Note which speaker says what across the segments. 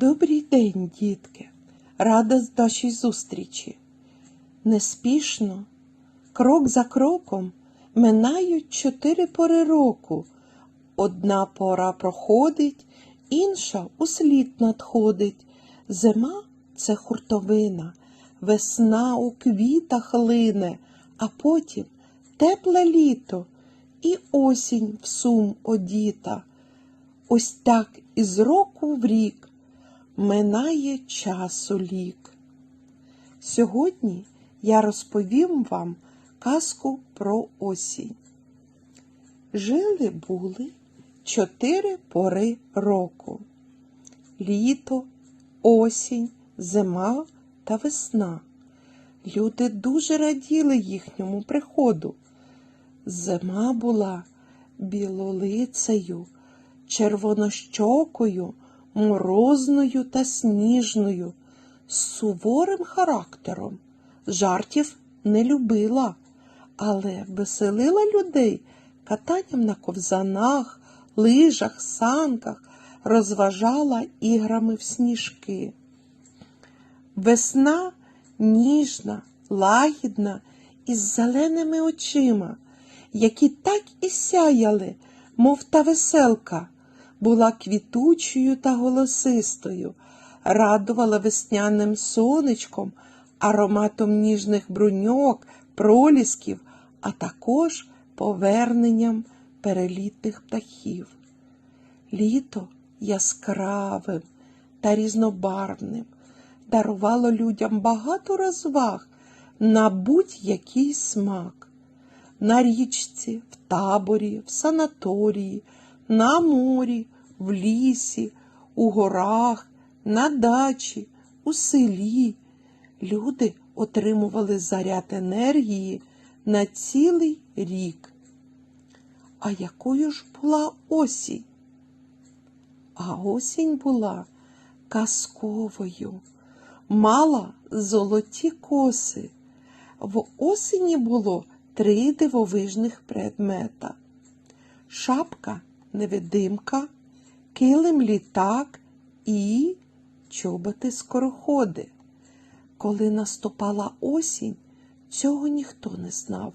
Speaker 1: Добрий день, дітки! Рада з нашій зустрічі. Неспішно, крок за кроком, минають чотири пори року. Одна пора проходить, інша услід надходить. Зима це хуртовина, весна у квітах лине, а потім тепле літо і осінь в сум одіта. Ось так із року в рік минає часу лік. Сьогодні я розповім вам казку про осінь. Жили були чотири пори року: літо, осінь, зима та весна. Люди дуже раділи їхньому приходу. Зима була білолицею, червонощокою, морозною та сніжною, з суворим характером. Жартів не любила, але веселила людей катанням на ковзанах, лижах, санках, розважала іграми в сніжки. Весна ніжна, лагідна, із зеленими очима, які так і сяяли, мов та веселка, була квітучою та голосистою, радувала весняним сонечком, ароматом ніжних бруньок, пролісків, а також поверненням перелітних птахів. Літо яскравим та різнобарвним дарувало людям багато розваг на будь-який смак. На річці, в таборі, в санаторії, на морі, в лісі, у горах, на дачі, у селі. Люди отримували заряд енергії на цілий рік. А якою ж була осінь? А осінь була казковою, мала золоті коси. В осені було три дивовижних предмета: шапка невидимка, килим літак і чоботи скороходи. Коли наступала осінь, цього ніхто не знав.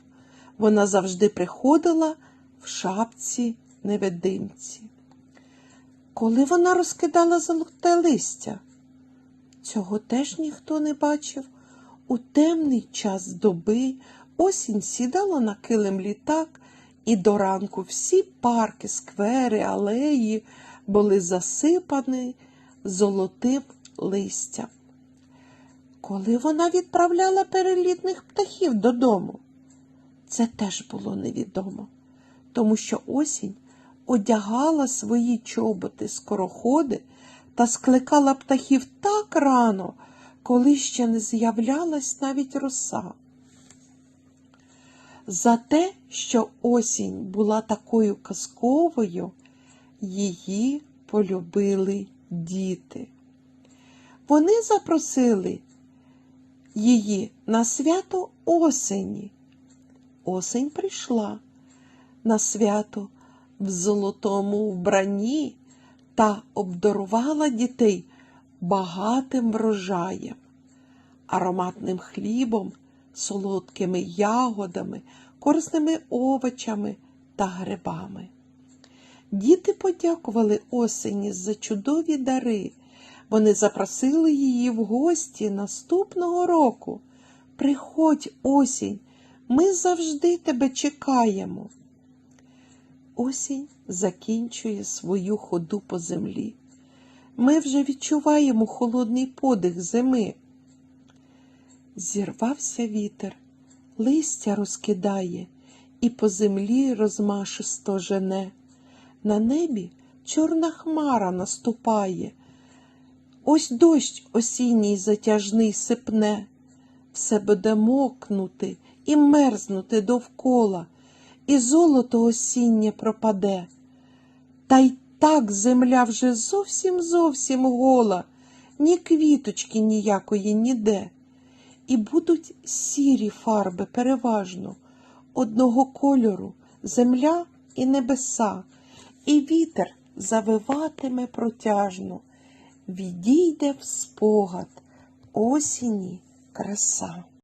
Speaker 1: Вона завжди приходила в шапці невидимці. Коли вона розкидала золоте листя, цього теж ніхто не бачив. У темний час доби осінь сідала на килим літак, і до ранку всі парки, сквери, алеї були засипані золотим листям. Коли вона відправляла перелітних птахів додому, це теж було невідомо, тому що осінь одягала свої чоботи скороходи та скликала птахів так рано, коли ще не з'являлась навіть роса. За те, що осінь була такою казковою, її полюбили діти. Вони запросили її на свято осені. Осень прийшла на свято в золотому вбранні та обдарувала дітей багатим врожаєм, ароматним хлібом, солодкими ягодами, корисними овочами та грибами. Діти подякували осені за чудові дари. Вони запросили її в гості наступного року. Приходь, осінь, ми завжди тебе чекаємо. Осінь закінчує свою ходу по землі. Ми вже відчуваємо холодний подих зими. Зірвався вітер, листя розкидає і по землі розмашисто жене. На небі чорна хмара наступає. Ось дощ осінній затяжний сипне, все буде мокнути і мерзнути довкола, і золото осіннє пропаде. Та й так земля вже зовсім зовсім гола, ні квіточки ніякої ніде. І будуть сірі фарби переважно, одного кольору земля і небеса, і вітер завиватиме протяжно, відійде в спогад осінні краса.